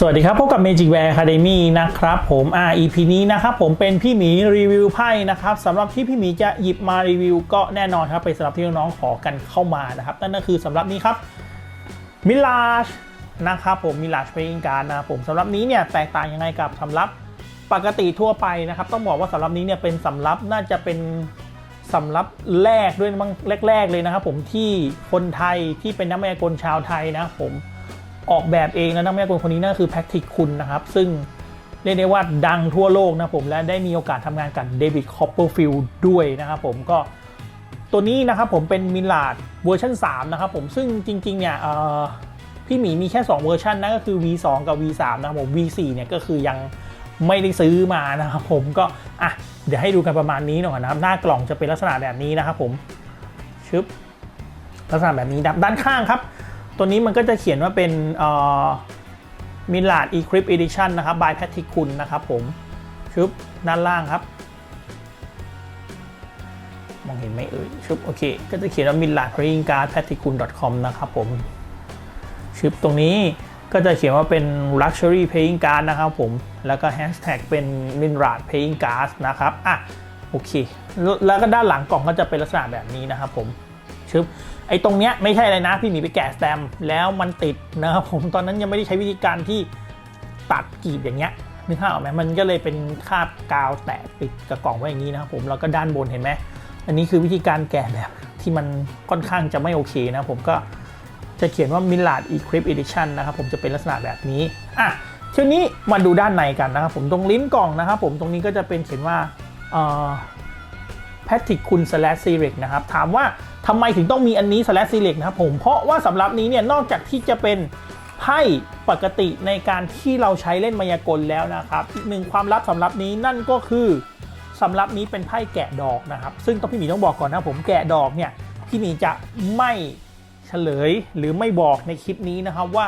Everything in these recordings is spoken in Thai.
สวัสดีครับพบกับ Magic Wear Academy นะครับผมอ่า EP นี้นะครับผมเป็นพี่หมีรีวิวไพ่นะครับสำหรับที่พี่หมีจะหยิบมารีวิว ก็แน่นอนครับเป็นสำหรับที่น้องๆขอกันเข้ามานะครับนั่นก็คือสำหรับนี้ครับมิลาชนะครับผมมิลาชเพลงการนะผมสำหรับนี้เนี่ยแตกต่างยังไงกับสำรับปกติทั่วไปนะครับ ต้องบอกว่าสำรับนี้เนี่ยเป็นสำรับน่าจะเป็นสำรับแรกด้วยมั้งแรก ๆเลยนะครับผมที่คนไทยที่เป็นนักมายากลชาวไทยนะผม ออกแบบเองแล้วนักมายากลคนนี้นั่นคือแพทริกคุณนะครับ ซึ่งเรียกได้ว่าดังทั่วโลกนะผมและได้มีโอกาสทำงานกับเดวิดคอปเปอร์ฟิลด์ด้วยนะครับผมก็ตัวนี้นะครับผมเป็นมิลาดเวอร์ชัน3นะครับผมซึ่งจริงๆเนี่ยพี่หมีมีแค่ 2 เวอร์ชันนั่นก็คือ V2 กับ V3 นะครับผม V4 เนี่ยก็คือยังไม่ได้ซื้อมานะครับผมก็อะเดี๋ยวให้ดูกันประมาณนี้หน่อยนะครับหน้ากล่องจะเป็นลักษณะแบบนี้นะครับผมชึบลักษณะแบบนี้ด้านข้างครับ ตัวนี้มันก็จะเขียนว่าเป็นมิลาดอีคริปอีดิชันนะครับ by แพทริคุณนะครับผมชุบด้านล่างครับ มองเห็นไหมเอ่ยชุบโอเค ก็จะเขียนว่ามิลาด playing card p a t r i c u n com นะครับผมชุบตรงนี้ก็จะเขียนว่าเป็น luxury paying card นะครับผม แล้วก็ hashtag เป็น m i l a d paying card นะครับ อะ โอเค แล้วก็ด้านหลังกล่องก็จะเป็นลักษณะแบบนี้นะครับผมชึบ ไอ้ตรงเนี้ยไม่ใช่อะไรนะพี่หมีไปแกะสแตมแล้วมันติดนะครับผมตอนนั้นยังไม่ได้ใช้วิธีการที่ตัดกรีบอย่างเงี้ยนึกภาพออกไหมมันก็เลยเป็นคาบกาวแตะปิดกระกล่องไว้อย่างนี้นะครับผมแล้วก็ด้านบนเห็นไหมอันนี้คือวิธีการแกะแบบที่มันค่อนข้างจะไม่โอเคนะผมก็จะเขียนว่า m i l a d Eclipse Edition นะครับผมจะเป็นลักษณะแบบนี้อะทีนี้มาดูด้านในกันนะครับผมตรงลิ้นกล่องนะครับผมตรงนี้ก็จะเป็นเขียนว่าแพทริกคุณสแลสซีริกนะครับถามว่า ทำไมถึงต้องมีอันนี้ slash select นะครับผมเพราะว่าสำหรับนี้เนี่ยนอกจากที่จะเป็นไพ่ปกติในการที่เราใช้เล่นมายากลแล้วนะครับ อีกหนึ่งความลับสำหรับนี้นั่นก็คือสำหรับนี้เป็นไพ่แกะดอกนะครับ ซึ่งต้องพี่หมีต้องบอกก่อนนะผมแกะดอกเนี่ยพี่หมีจะไม่เฉลยหรือไม่บอกในคลิปนี้นะครับว่า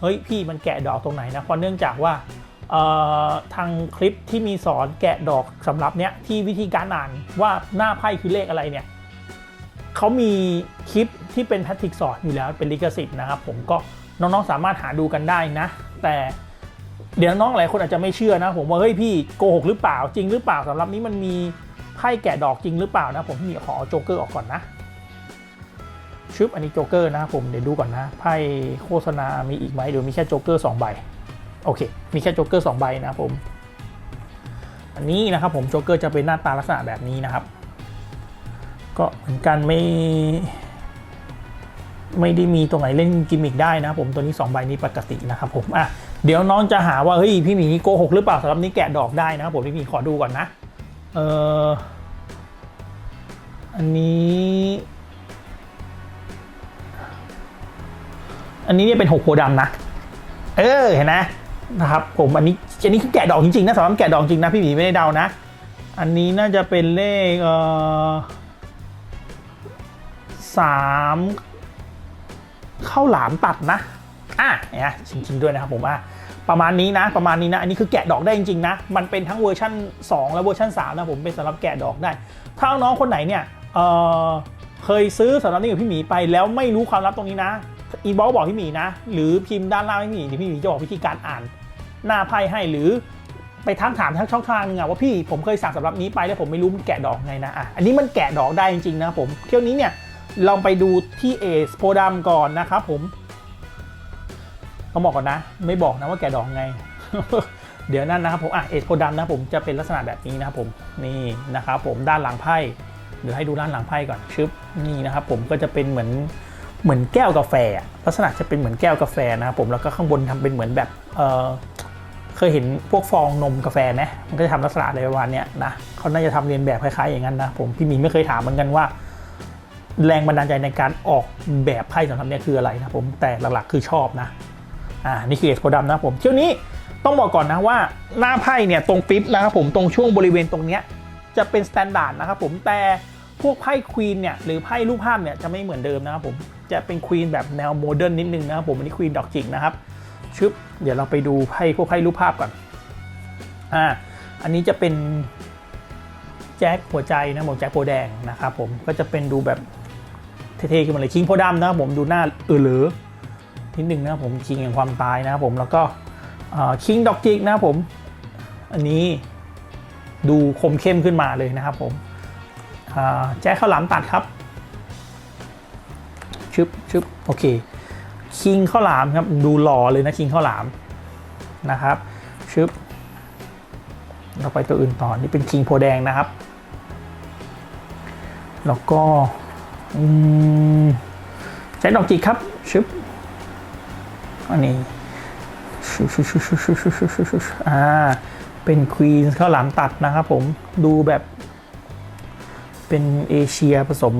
เฮ้ยพี่มันแกะดอกตรงไหนนะเพราะเนื่องจากว่าทางคลิปที่มีสอนแกะดอกสำหรับเนี้ยที่วิธีการอ่านว่าหน้าไพ่คือเลขอะไรเนี่ย เขามีคลิปที่เป็นแพทริกสอนอยู่แล้วเป็นลิขสิทธิ์นะครับ ผมก็น้องๆสามารถหาดูกันได้นะ แต่เดี๋ยวน้องหลายคนอาจจะไม่เชื่อนะ ผมว่าเฮ้ยพี่โกหกหรือเปล่าจริงหรือเปล่าสำหรับนี้มันมีไพ่แกะดอกจริงหรือเปล่านะ ผมมีขอโจ๊กเกอร์ออกก่อนนะชึบอันนี้โจ๊กเกอร์นะผมเดี๋ยวดูก่อนนะไพ่โฆษณามีอีกไหมเดี๋ยวมีแค่โจ๊กเกอร์สองใบโอเค มีแค่โจ๊กเกอร์สองใบนะผม อันนี้นะครับผมโจ๊กเกอร์จะเป็นหน้าตาลักษณะแบบนี้นะครับ ก็เหมือนกันไม่ไม่ได้มีตรงไหนเล่นกิมมิกได้นะผมตัวนี้ 2 ใบนี้ปกตินะครับผมอะเดี๋ยวน้องจะหาว่าเฮ้ยพี่หมีโกหกหรือเปล่าสำหรับนี้แกะดอกได้นะครับผมพี่หมีขอดูก่อนนะเอออันนี้ อันนี้เนี่ยเป็นหกโพดำนะ เออเห็นไหมนะครับผมอันนี้อันนี้คือแกะดอกจริงๆนะสำหรับแกะดอกจริงนะพี่หมีไม่ได้เดานะ อันนี้น่าจะเป็นเลขเออ สามข้าวหลามตัดนะอะเนี่ยจริงๆด้วยนะครับผมว่าประมาณนี้นะประมาณนี้นะ อันนี้คือแกะดอกได้จริงๆนะ มันเป็นทั้งเวอร์ชัน2 และเวอร์ชัน3 นะผมเป็นสำหรับแกะดอกได้ ถ้าน้องคนไหนเนี่ยเเคยซื้อสำหรับนี้กับพี่หมีไปแล้วไม่รู้ความลับตรงนี้นะอีบอลบอกพี่หมีนะ หรือพิมพ์ด้านล่างพี่หมีเดี๋ยวพี่หมีจะบอกวิธีการอ่าน หน้าไพ่ให้หรือไปทักถามทั้งช่องทางนึงอะว่าพี่ผมเคยสั่งสำหรับนี้ไปแล้วผมไม่รู้มันแกะดอกไงนะอะอันนี้มันแกะดอกได้จริงๆนะผมเที่ยวนี้เนี่ย ลองไปดูที่เอสโพดามก่อนนะครับผมต้องบอกก่อนนะ ไม่บอกนะว่าแกดอกไง เดี๋ยวนั่นนะครับผมอะเอสโพดามนะผมจะเป็นลักษณะแบบนี้นะครับผมนี่นะครับผมด้านหลังไพ่เดี๋ยวให้ดูด้านหลังไพ่ก่อนชึบนี่นะครับผมก็จะเป็นเหมือนเหมือนแก้วกาแฟ ลักษณะจะเป็นเหมือนแก้วกาแฟนะครับผมแล้วก็ข้างบนทำเป็นเหมือนแบบเออเคยเห็นพวกฟองนมกาแฟไหมมันก็จะทำลักษณะอะไรประมาณนี้นะเขาน่าจะทำเรียนแบบคล้ายๆอย่างนั้นนะผมพี่มีไม่เคยถามเหมือนกันว่า แรงบันดาลใจในการออกแบบไพ่สำหรับนี้คืออะไรนะผมแต่หลักๆคือชอบนะอ่านี่คือเอสโคดำนะผมเที่ยวนี้ต้องบอกก่อนนะว่าหน้าไพ่เนี่ยตรงปิ๊บนะครับผมตรงช่วงบริเวณตรงเนี้ยจะเป็นสแตนดาร์ดนะครับผมแต่พวกไพ่ควีนเนี่ยหรือไพ่รูปภาพเนี่ยจะไม่เหมือนเดิมนะครับผมจะเป็นควีนแบบแนวโมเดิร์นนิดนึงนะครับผมอันนี้ควีนดอกจิกนะครับชึบเดี๋ยวเราไปดูไพ่พวกไพ่รูปภาพก่อนอ่าอันนี้จะเป็นแจ็คหัวใจนะผมแจ็คโพแดงนะครับผมก็จะเป็นดูแบบ เท่ๆขึ้นมาเลยคิงโพดำนะครับผมดูหน้าเออเหลือนิดหนึ่งนะครับผมคิงแห่งความตายนะครับผมแล้วก็คิงดอกจิกนะครับผม อันนี้ดูคมเข้มขึ้นมาเลยนะครับผมแจ็คข้าวหลามตัดครับชึบชึบโอเคคิงข้าวหลามครับดูหล่อเลยนะคิงข้าวหลามนะครับชึบเราไปตัวอื่นต่อนี่เป็นคิงโพแดงนะครับ แล้วก็ ใช้ดอกจิกครับชึบอันนี้อ่าเป็นควีนข้าวหลามตัดนะครับผมดูแบบเป็นเอเชียผสม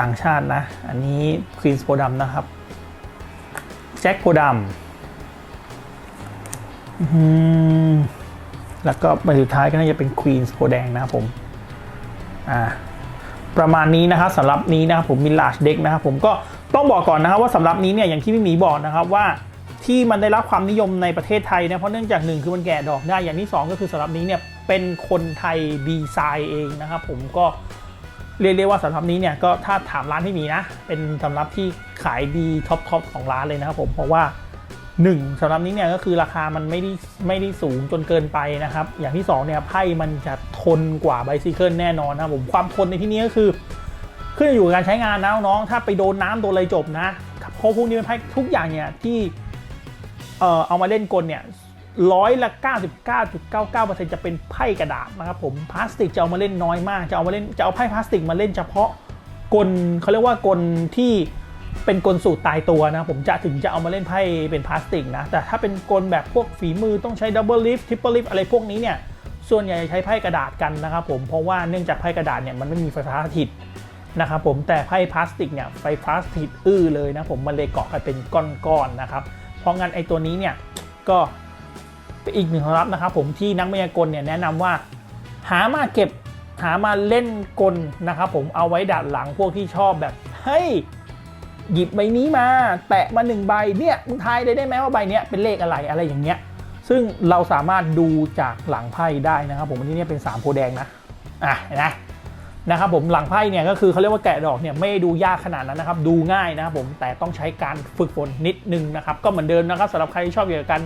ต่างชาตินะ อันนี้ควีนโพดัมนะครับ แจ็คโพดัมแล้วก็ใบสุดท้ายก็น่าจะเป็นควีนโพแดงนะครับผม อ่า ประมาณนี้นะครับสำหรับนี้นะครับผมมิลาชเด็กนะครับผมก็ต้องบอกก่อนนะครับว่าสำหรับนี้เนี่ยอย่างที่พี่หมีบอกนะครับว่าที่มันได้รับความนิยมในประเทศไทยเนี่ยเพราะเนื่องจากหนึ่งคือมันแก่ดอกได้อย่างที่สองก็คือสำหรับนี้เนี่ยเป็นคนไทยดีไซน์เองนะครับผมก็เรียกได้ว่าสำหรับนี้เนี่ยก็ถ้าถามร้านพี่มีนะ เป็นสำหรับที่ขายดีท็อปทอปของร้านเลยนะครับผมเพราะว่า หนึ่งสำหรับนี้เนี่ยก็คือราคามันไม่ได้ไม่ได้สูงจนเกินไปนะครับ อย่างที่สองเนี่ยไพ่มันจะทนกว่าไบซิเคิลแน่นอนนะผมความทนในที่นี้ก็คือ ขึ้นอยู่กับการใช้งานนะน้อง ถ้าไปโดนน้ำโดนอะไรจบนะเพราะพวกนี้เป็นไพ่ทุกอย่างเนี่ยที่เอ่อเอามาเล่นกลเนี่ยร้อยละ 99.99%จะเป็นไพ่กระดาษนะครับผมพลาสติกจะเอามาเล่นน้อยมาก จะเอามาเล่นจะเอาไพ่พลาสติกมาเล่นเฉพาะกลเขาเรียกว่ากลที่ เป็นกลสูตรตายตัวนะ ผมจะถึงจะเอามาเล่นไพ่เป็นพลาสติกนะ แต่ถ้าเป็นกลแบบพวกฝีมือต้องใช้ดับเบิลลิฟทริปเปิลลิฟอะไรพวกนี้เนี่ยส่วนใหญ่ใช้ไพ่กระดาษกันนะครับผมเพราะว่าเนื่องจากไพ่กระดาษเนี่ยมันไม่มีไฟฟ้าสถิตนะครับผมแต่ไพ่พลาสติกเนี่ยไฟฟ้าสถิตอื้อเลยนะผมมันเลยเกาะกันเป็นก้อนๆนะครับเพราะงั้นไอ้ตัวนี้เนี่ยก็เป็นอีกหนึ่งความลับนะครับผมที่นักมายากลเนี่ยแนะนำว่า หามาเก็บหามาเล่นกลนะครับผมเอาไว้ดัดหลังพวกที่ชอบแบบเฮ้ย หยิบใบนี้มา แตะมาหนึ่งใบเนี่ยมึงทายได้ได้ไหมว่าใบเนี้ยเป็นเลขอะไรอะไรอย่างเงี้ย ซึ่งเราสามารถดูจากหลังไพ่ได้นะครับ ผมอันนี้เนี่ยเป็น3โพแดงนะอะนไหมนะครับผมหลังไพ่เนี่ยก็คือเขาเรียกว่าแกะดอกเนี่ยไม่ดูยากขนาดนั้นนะครับ ดูง่ายนะครับผมแต่ต้องใช้การฝึกฝนนิดนึงนะครับก็เหมือนเดิมนะครับสำหรับใครที่ชอบเกี่ยวกับการ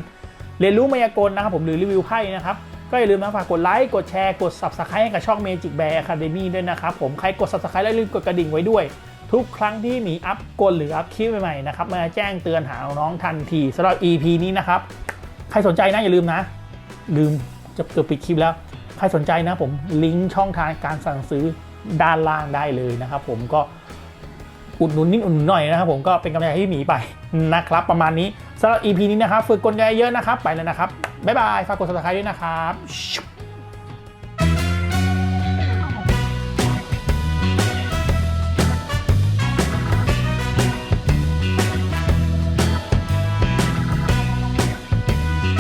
เรียนรู้มายากลนะครับผมหรือรีวิวไพ่นะครับก็อย่าลืมนะฝากกดไลค์ กดแชร์ กด subscribe ให้กับช่อง Magic Bear Academy ด้วยนะครับผม ใครกด subscribe แล้วลืมกดกระดิ่งไว้ด้วย ทุกครั้งที่มีอัพกลหรืออัพคลิปใหม่ๆนะครับมาแจ้งเตือนหาน้องทันทีสำหรับ EP นี้นะครับ ใครสนใจนะอย่าลืมนะ ลืมจะเกือบปิดคลิปแล้ว ใครสนใจนะผมลิงก์ช่องทางการสั่งซื้อด้านล่างได้เลยนะครับ ผมก็อุดหนุนนิดอุดหนุนหน่อยนะครับผมก็เป็นกำลังใจให้หมีไปนะครับ ประมาณนี้สำหรับ EP นี้นะครับ ฝึกกลไกเยอะนะครับ ไปแล้วนะครับ บ๊ายบาย ฝากกด subscribe ด้วยนะครับ